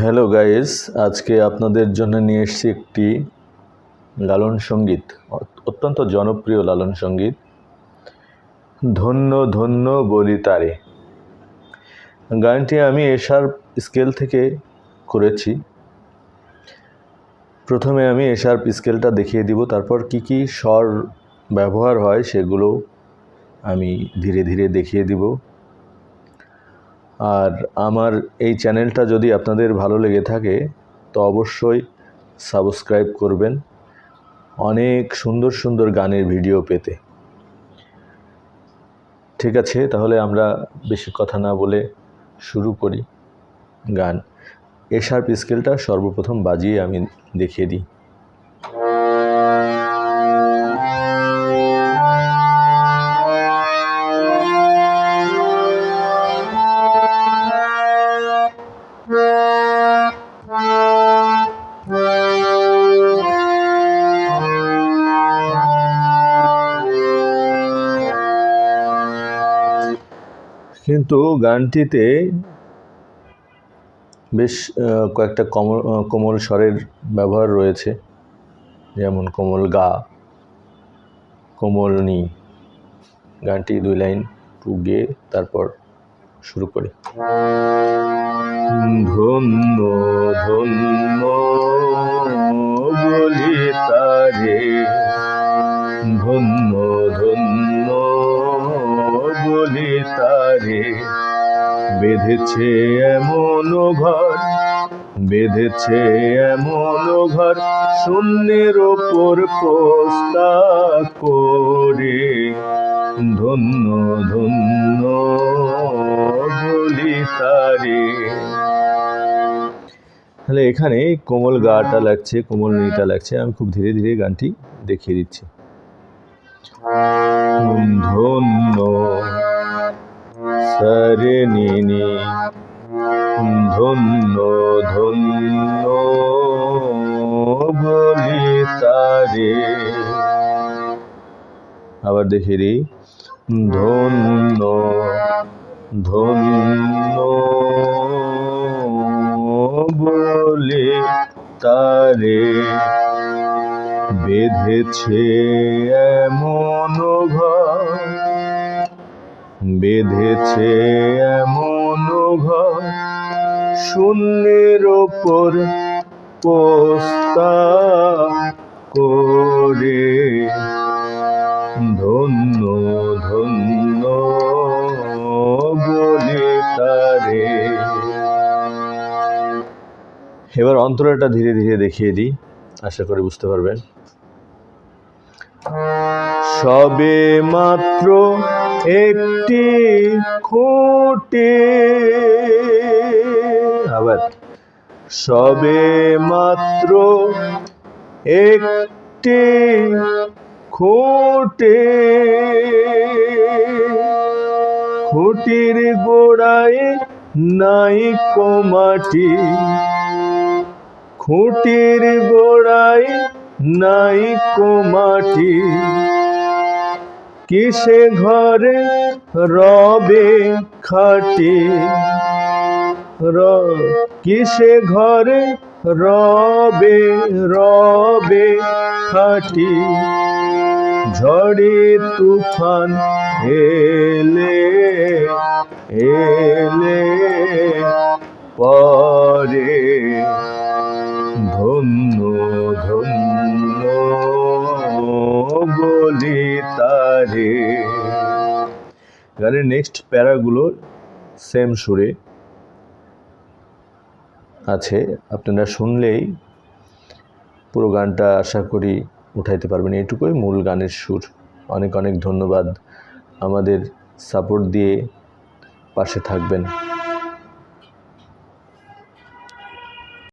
Hello guys, আজকে আপনাদের জন্য নিয়ে এসেছি একটি লালন সংগীত, অত্যন্ত জনপ্রিয় লালন সংগীত। ধন্য ধন্য বলি তারে। গানটি আমি এশার স্কেল থেকে করেছি। প্রথমে আমি এশার স্কেলটা দেখিয়ে দিব, তারপর কি কি স্বর ব্যবহার হয় সেগুলো আমি ধীরে ধীরে দেখিয়ে দিব। আর আমার এই চ্যানেলটা যদি আপনাদের ভালো লেগে থাকে, তো অবশ্যই সাবস্ক্রাইব করবেন অনেক সুন্দর সুন্দর গানের ভিডিও পেতে। ঠিক আছে, তাহলে আমরা বেশি কথা না বলে শুরু করি গান। এ শার্প স্কেলটা সর্বপ্রথম বাজিয়ে আমি দেখিয়ে দিই। কিন্তু গানটিতে বেশ কয়েকটা কমল কোমল স্বরের ব্যবহার রয়েছে। যেমন কোমল গা, কোমল নি। গানটি দুই লাইন, টু তারপর শুরু করি। ধন্য ধন্য তারে বেঁধেছে এমন ঘর, বেঁধেছে এমন ঘর, শূন্যের ওপর পোস্তা করে ধন্য ধন্য বলি তারে। তাহলে এখানে কোমল গাটা লাগছে, কোমল নিটা লাগছে, আমি খুব ধীরে ধীরে গানটি দেখিয়ে দিচ্ছি। ধন্য সরে নিনি ধন্য ধন্য বলি তারে। আবার দেখে রে। ধন্য ধন্য বলে তারে। বেঁধেছে এমন ঘর বেঁধেছে এমন ঘর শূন্যের ওপর পোস্তা করে। ধন্য ধন্য বলে তারে। এবার অন্তরাটা ধীরে ধীরে দেখিয়ে দিই, আশা করি বুঝতে পারবেন। সবে মাত্র একটি খুঁটে। আবার সবে মাত্র একটি খুঁটে। খুঁটির গোড়ায় নাই কমাটি। খুঁটির গোড়ায় নাই কমাটি। কিসে ঘরে রবে খাটি? র কিসে ঘরে রবে রবে খাটি? ঝড়ে তুফান এলে এলে পরে ধন্য ধন্য বলি তারে গানের নেক্সট প্যারাগুলো সেম সুরে আছে। আপনারা শুনলেই পুরো গানটা আশা করি উঠাইতে পারবেন। এটুকুই মূল গানের সুর। অনেক অনেক ধন্যবাদ। আমাদের সাপোর্ট দিয়ে পাশে থাকবেন।